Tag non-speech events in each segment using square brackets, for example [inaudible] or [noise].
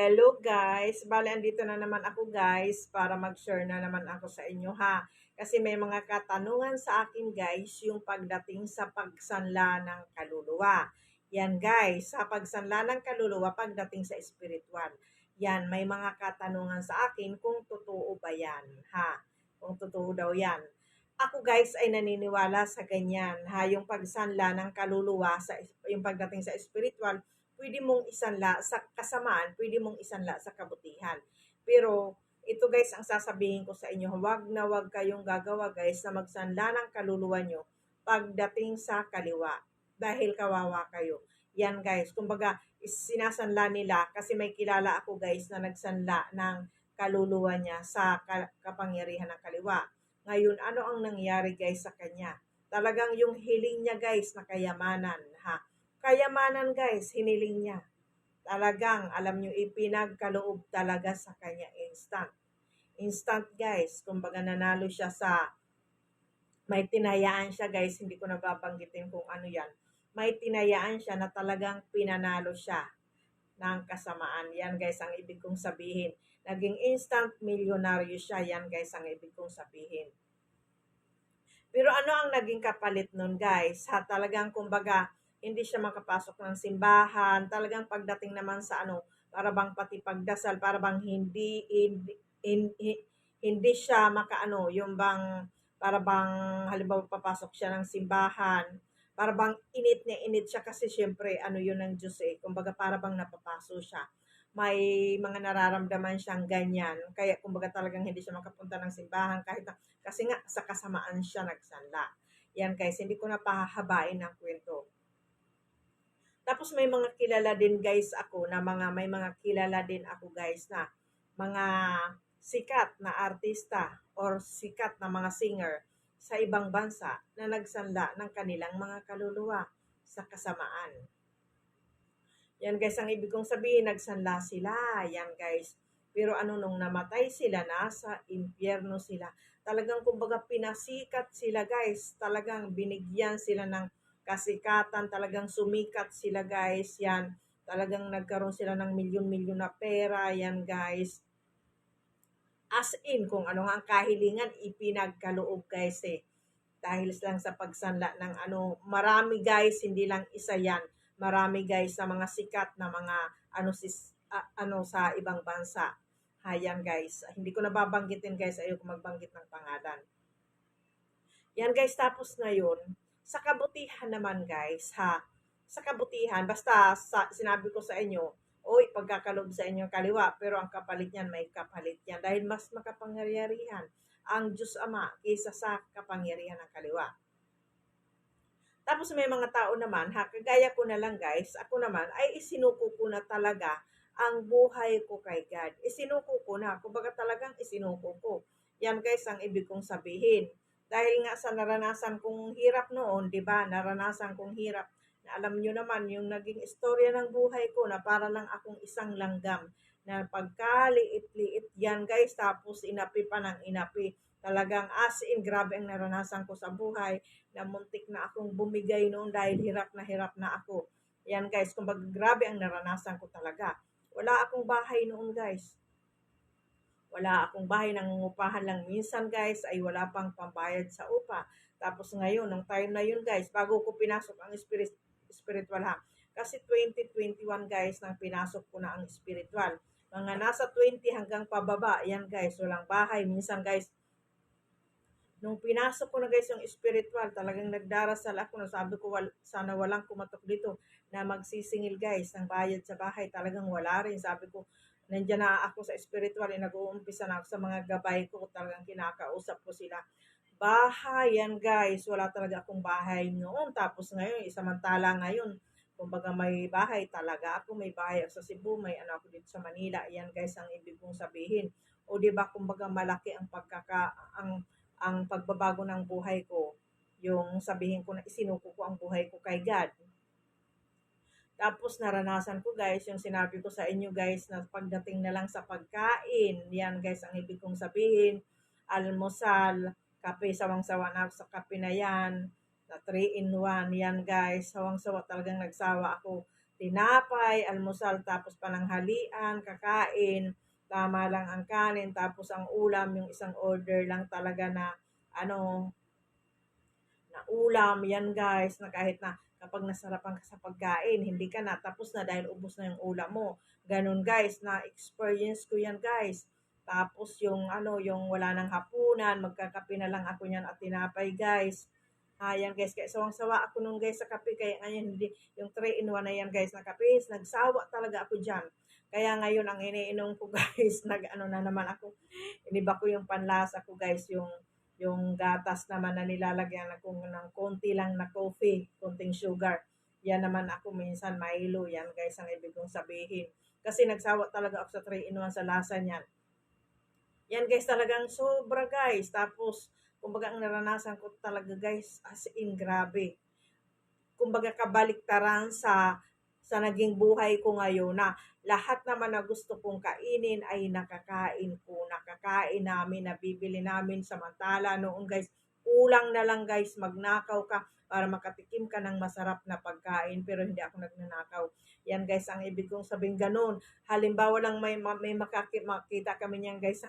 Hello guys! Bale, andito na naman ako guys para mag-share na naman ako sa inyo ha. Kasi may mga katanungan sa akin guys yung pagdating sa pagsanla ng kaluluwa. Yan guys, sa pagsanla ng kaluluwa pagdating sa spiritual. Yan, may mga katanungan sa akin kung totoo ba yan ha. Kung totoo daw yan. Ako guys ay naniniwala sa ganyan ha. Yung pagsanla ng kaluluwa, sa, yung pagdating sa spiritual, pwede mong isanla sa kasamaan, pwede mong isanla sa kabutihan. Pero ito guys ang sasabihin ko sa inyo, huwag na huwag kayong gagawa guys na magsanla ng kaluluwa nyo pagdating sa kaliwa dahil kawawa kayo. Yan guys, kumbaga sinasanla nila kasi may kilala ako guys na nagsanla ng kaluluwa niya sa kapangyarihan ng kaliwa. Ngayon, ano ang nangyari guys sa kanya? Talagang yung hiling niya guys na kayamanan ha Kayamanan guys, hiniling niya. Talagang, alam nyo, ipinagkaloob talaga sa kanya instant. Instant guys, kumbaga nanalo siya sa, may tinayaan siya guys, hindi ko nababanggitin kung ano yan. May tinayaan siya na talagang pinanalo siya ng kasamaan. Yan guys, ang ibig kong sabihin. Naging instant milyonaryo siya. Yan guys, ang ibig kong sabihin. Pero ano ang naging kapalit nun guys? Ha, talagang kumbaga, hindi siya makapasok ng simbahan. Talagang pagdating naman sa ano, para bang pati pagdasal, para bang hindi, hindi, hindi, hindi siya makaano, yung bang, para bang halimbawa papasok siya ng simbahan, para bang init niya init siya kasi syempre ano yun ng Diyos eh, kumbaga para bang napapaso siya. May mga nararamdaman siyang ganyan, kaya kumbaga talagang hindi siya makapunta ng simbahan kahit na, kasi nga sa kasamaan siya nagsanla. Yan guys, hindi ko na pahahabain ang kwento. Tapos may mga kilala din guys ako na mga may mga kilala din ako guys na mga sikat na artista or sikat na mga singer sa ibang bansa na nagsanla ng kanilang mga kaluluwa sa kasamaan. Yan guys, ang ibig kong sabihin, nagsanla sila. Yan guys. Pero ano nung namatay sila, nasa impyerno sila. Talagang kumbaga pinasikat sila guys. Talagang binigyan sila ng kasikatan, talagang sumikat sila guys, yan. Talagang nagkaroon sila ng milyon-milyon na pera, yan guys. As in, kung ano nga ang kahilingan, ipinagkaloob guys eh. Dahil lang sa pagsanla ng ano, marami guys, hindi lang isa yan. Marami guys sa mga sikat na mga ano, sis, uh, ano sa ibang bansa. Hayan guys, hindi ko nababanggitin guys, ayoko magbanggit ng pangalan. Yan guys, tapos na yun, sa kabutihan naman guys, ha? Sa kabutihan, basta sa, sinabi ko sa inyo, oy, pagkakalob sa inyong kaliwa, pero ang kapalit niyan, may kapalit yan. Dahil mas makapangyarihan ang Diyos Ama kaysa sa kapangyarihan ng kaliwa. Tapos may mga tao naman, ha, kagaya ko na lang guys, ako naman ay isinuko ko na talaga ang buhay ko kay God. Isinuko ko na, kumbaga talagang isinuko ko. Yan guys ang ibig kong sabihin. Dahil nga sa naranasan kong hirap noon, di ba? Naranasan kong hirap. Na alam nyo naman, yung naging istorya ng buhay ko na para lang akong isang langgam. Na pagkaliit-liit yan guys, tapos inapi pa ng inapi. Talagang as in, grabe ang naranasan ko sa buhay na muntik na akong bumigay noon dahil hirap na hirap na ako. Yan guys, kumbaga grabe ang naranasan ko talaga. Wala akong bahay noon guys wala akong bahay, nangungupahan lang. Minsan guys, ay wala pang pambayad sa upa. Tapos ngayon, nung time na yun guys, bago ko pinasok ang spirit, spiritual ha. Kasi 2021 guys, nang pinasok ko na ang spiritual. Mga nasa 20 hanggang pababa, yan guys, walang bahay. Minsan guys, nung pinasok ko na guys yung spiritual, talagang nagdarasal ako sabi ko, wal, sana walang kumatok dito na magsisingil guys ng bayad sa bahay. Talagang wala rin. Sabi ko, nandiyan na ako sa spiritual, eh, nag-uumpisa na ako sa mga gabay ko, talagang kinakausap ko sila. Bahay yan guys, wala talaga akong bahay noon. Tapos ngayon, isamantala ngayon, kumbaga may bahay talaga ako, may bahay sa Cebu, may ano ako dito sa Manila. Yan guys ang ibig kong sabihin. O di ba kumbaga malaki ang pagkaka ang ang pagbabago ng buhay ko. Yung sabihin ko na isinuko ko ang buhay ko kay God tapos naranasan ko guys, yung sinabi ko sa inyo guys na pagdating na lang sa pagkain, yan guys ang ibig kong sabihin, almusal, kape, sawang-sawa na sa kape na yan, na 3 in 1, yan guys, sawang-sawa talagang nagsawa ako. tinapay, almusal, tapos pananghalian, kakain, tama lang ang kanin, tapos ang ulam, yung isang order lang talaga na, ano, na ulam, yan guys, na kahit na kapag nasarapan ka sa pagkain, hindi ka na, tapos na dahil ubos na yung ulam mo. Ganun guys, na experience ko yan guys. Tapos yung ano, yung wala nang hapunan, magkakape na lang ako niyan at tinapay guys. Ayan guys, kaya sawang-sawa ako nung guys sa kape, kaya ngayon hindi, yung 3 in 1 na yan guys na kape, nagsawa talaga ako dyan. Kaya ngayon ang iniinom ko [laughs] guys, nag ano na naman ako, iniba ko yung panlasa ko guys, yung yung gatas naman na nilalagyan ako ng konti lang na coffee, konting sugar. Yan naman ako minsan Milo, yan guys ang ibig kong sabihin. Kasi nagsawa talaga ako sa 3 in 1 sa lasa niyan. Yan guys talagang sobra guys. Tapos kumbaga ang naranasan ko talaga guys as in grabe. Kumbaga kabaliktaran sa sa naging buhay ko ngayon na lahat naman na gusto kong kainin ay nakakain ko, nakakain namin, nabibili namin samantala noon guys, kulang na lang guys, magnakaw ka para makatikim ka ng masarap na pagkain pero hindi ako nagnanakaw. Yan guys, ang ibig kong sabihin ganun. Halimbawa lang may, may makaki, makita kami niyan guys,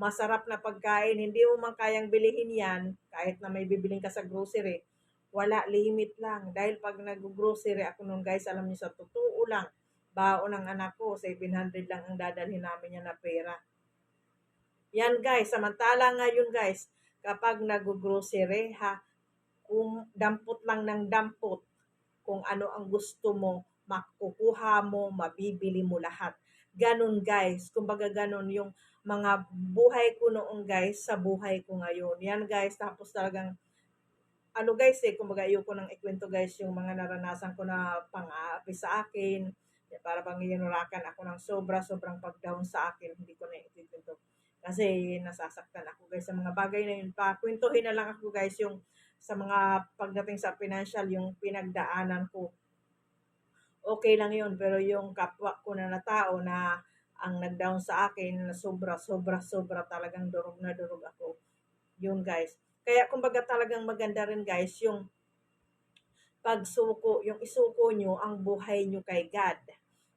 masarap na pagkain, hindi mo man kayang bilihin yan, kahit na may bibiling ka sa grocery, wala, limit lang. Dahil pag nag-grocery ako nung guys, alam niyo sa totoo lang, baon ng anak ko, 700 lang ang dadalhin namin niya na pera. Yan guys, samantala ngayon guys, kapag nag-grocery ha, kung dampot lang ng dampot, kung ano ang gusto mo, makukuha mo, mabibili mo lahat. Ganun guys, kumbaga ganun yung mga buhay ko noon guys sa buhay ko ngayon. Yan guys, tapos talagang ano guys eh, kumbaga ayoko nang ikwento guys yung mga naranasan ko na pang-aapi sa akin. Para bang inurakan ako ng sobra, sobrang pag-down sa akin. Hindi ko na ikwento. Kasi nasasaktan ako guys sa mga bagay na yun pa. Kwentuhin na lang ako guys yung sa mga pagdating sa financial, yung pinagdaanan ko. Okay lang yun, pero yung kapwa ko na na tao na ang nag-down sa akin na sobra, sobra, sobra talagang durog na durog ako. Yun guys. Kaya kumbaga talagang maganda rin guys yung pagsuko, yung isuko nyo ang buhay nyo kay God.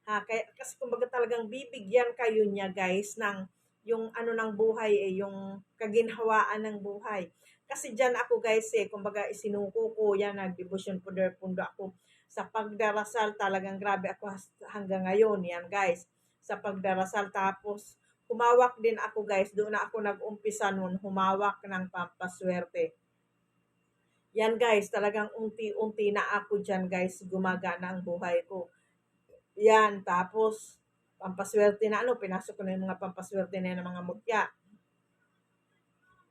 Ha, kaya, kasi kumbaga talagang bibigyan kayo niya guys ng yung ano ng buhay eh, yung kaginhawaan ng buhay. Kasi dyan ako guys eh, kumbaga isinuko ko yan, nag-devotion punder pundo ako sa pagdarasal talagang grabe ako hanggang ngayon yan guys sa pagdarasal. Tapos, humawak din ako guys. Doon na ako nag-umpisa noon, humawak ng pampaswerte. Yan guys, talagang unti-unti na ako dyan guys, gumagana ang buhay ko. Yan, tapos, pampaswerte na ano, pinasok ko na yung mga pampaswerte na ng mga mutya.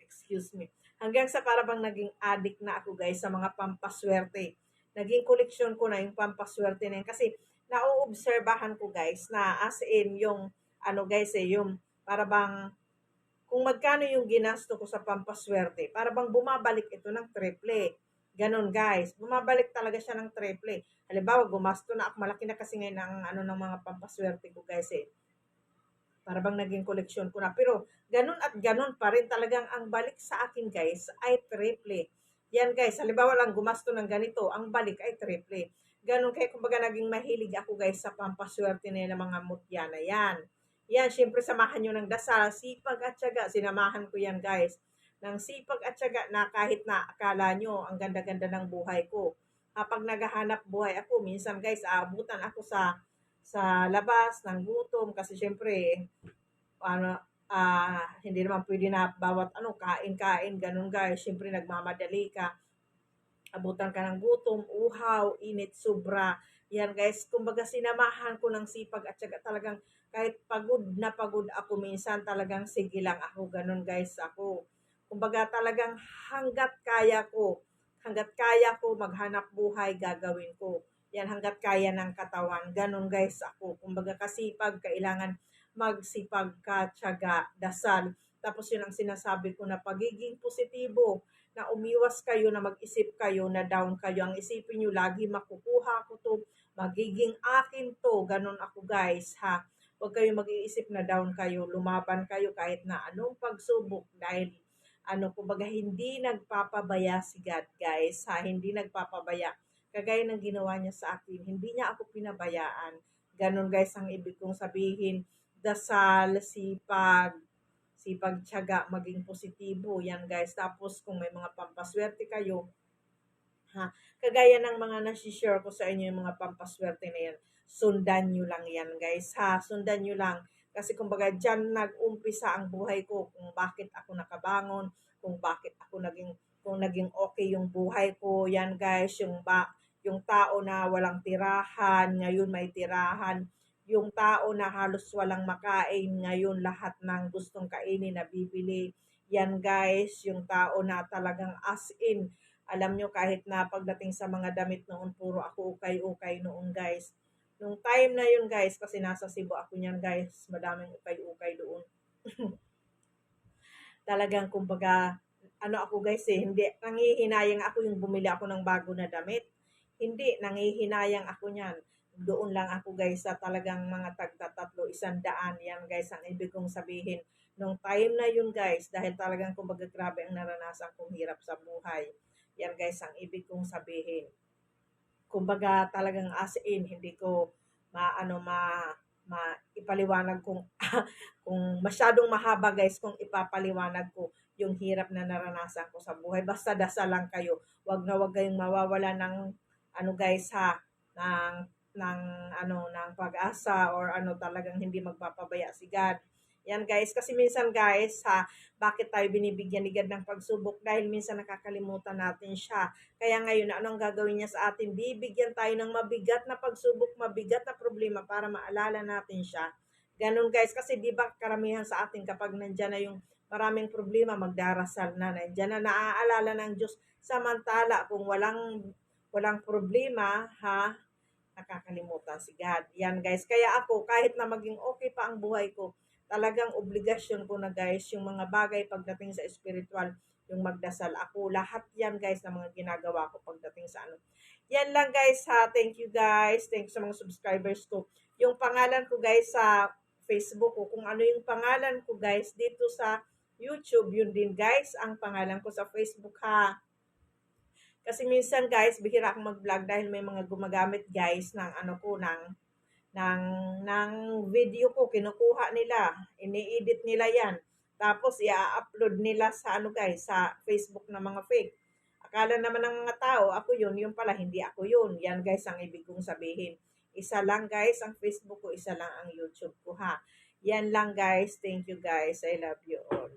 Excuse me. Hanggang sa parabang naging addict na ako guys sa mga pampaswerte. Naging koleksyon ko na yung pampaswerte na yun. Kasi nauobserbahan ko guys na as in yung ano guys eh yung para bang kung magkano yung ginasto ko sa pampaswerte, para bang bumabalik ito ng triple. Ganon guys, bumabalik talaga siya ng triple. Halimbawa, gumasto na ako, malaki na kasi ngayon ang ano ng mga pampaswerte ko guys eh. Para bang naging koleksyon ko na. Pero ganon at ganon pa rin talagang ang balik sa akin guys ay triple. Yan guys, halimbawa lang gumasto ng ganito, ang balik ay triple. Ganun kaya kumbaga naging mahilig ako guys sa pampaswerte na ng mga mutya na yan. Yan, syempre samahan nyo ng dasal, sipag at syaga. Sinamahan ko yan guys. Ng sipag at syaga na kahit na akala nyo ang ganda-ganda ng buhay ko. Kapag naghahanap buhay ako, minsan guys, aabutan ako sa sa labas ng gutom kasi syempre ano uh, hindi naman pwede na bawat ano kain-kain ganun guys syempre nagmamadali ka abutan ka ng gutom, uhaw, init, sobra. Yan guys, kumbaga sinamahan ko ng sipag at saka talagang kahit pagod na pagod ako minsan talagang sige lang ako, ganun guys ako. Kumbaga talagang hanggat kaya ko, hanggat kaya ko maghanap buhay, gagawin ko. Yan hanggat kaya ng katawan, ganun guys ako. Kumbaga kasipag, kailangan magsipag ka, tiyaga, dasal. Tapos yun ang sinasabi ko na pagiging positibo, na umiwas kayo, na mag-isip kayo, na down kayo. Ang isipin nyo, lagi makukuha ko to, magiging akin to. Ganun ako guys, ha. Huwag kayo mag-iisip na down kayo, lumaban kayo kahit na anong pagsubok dahil ano, kumbaga hindi nagpapabaya si God, guys, ha. Hindi nagpapabaya. Kagaya ng ginawa niya sa akin, hindi niya ako pinabayaan. Ganon guys ang ibig kong sabihin. Dasal, sipag, sipag, tiyaga, maging positibo. Yan guys. Tapos kung may mga pampaswerte kayo, ha, kagaya ng mga nasishare ko sa inyo yung mga pampaswerte na yan, sundan nyo lang yan guys ha, sundan nyo lang. Kasi kumbaga dyan nag-umpisa ang buhay ko kung bakit ako nakabangon, kung bakit ako naging kung naging okay yung buhay ko. Yan guys, yung ba yung tao na walang tirahan, ngayon may tirahan. Yung tao na halos walang makain, ngayon lahat ng gustong kainin na bibili. Yan guys, yung tao na talagang as in. Alam nyo kahit na pagdating sa mga damit noon, puro ako ukay-ukay noon guys. Nung time na yun guys, kasi nasa Cebu ako niyan guys, madaming ukay-ukay doon. [laughs] Talagang kumbaga, ano ako guys eh, hindi, nangihinayang ako yung bumili ako ng bago na damit. Hindi, nangihinayang ako niyan. Doon lang ako guys sa talagang mga tagtatatlo, isang daan. Yan guys, ang ibig kong sabihin. Nung time na yun guys, dahil talagang kumbaga grabe ang naranasan kong hirap sa buhay. Yan guys, ang ibig kong sabihin. Kumbaga talagang as in, hindi ko maano ma ma ipaliwanag kung [laughs] kung masyadong mahaba guys kung ipapaliwanag ko yung hirap na naranasan ko sa buhay. Basta dasal lang kayo. Wag na wag kayong mawawala ng ano guys ha ng ng ano ng pag-asa or ano talagang hindi magpapabaya si God. Yan guys, kasi minsan guys ha, bakit tayo binibigyan ni God ng pagsubok? Dahil minsan nakakalimutan natin siya. Kaya ngayon, anong gagawin niya sa atin? Bibigyan tayo ng mabigat na pagsubok, mabigat na problema para maalala natin siya. Ganun guys, kasi di ba karamihan sa atin kapag nandyan na yung maraming problema, magdarasal na, nandyan na naaalala ng Diyos. Samantala, kung walang walang problema, ha, nakakalimutan si God. Yan guys. Kaya ako, kahit na maging okay pa ang buhay ko, talagang obligasyon ko na guys, yung mga bagay pagdating sa spiritual, yung magdasal ako. Lahat yan guys na mga ginagawa ko pagdating sa ano. Yan lang guys ha. Thank you guys. Thank you sa mga subscribers ko. Yung pangalan ko guys sa Facebook ko, kung ano yung pangalan ko guys dito sa YouTube, yun din guys ang pangalan ko sa Facebook ha. Kasi minsan guys, bihira akong mag-vlog dahil may mga gumagamit guys ng ano ko, ng ng, ng video ko, kinukuha nila, ini-edit nila yan. Tapos, i-upload nila sa ano guys, sa Facebook na mga fake. Akala naman ng mga tao, ako yun, yun pala, hindi ako yun. Yan guys, ang ibig kong sabihin. Isa lang guys, ang Facebook ko, isa lang ang YouTube ko ha. Yan lang guys. Thank you guys. I love you all.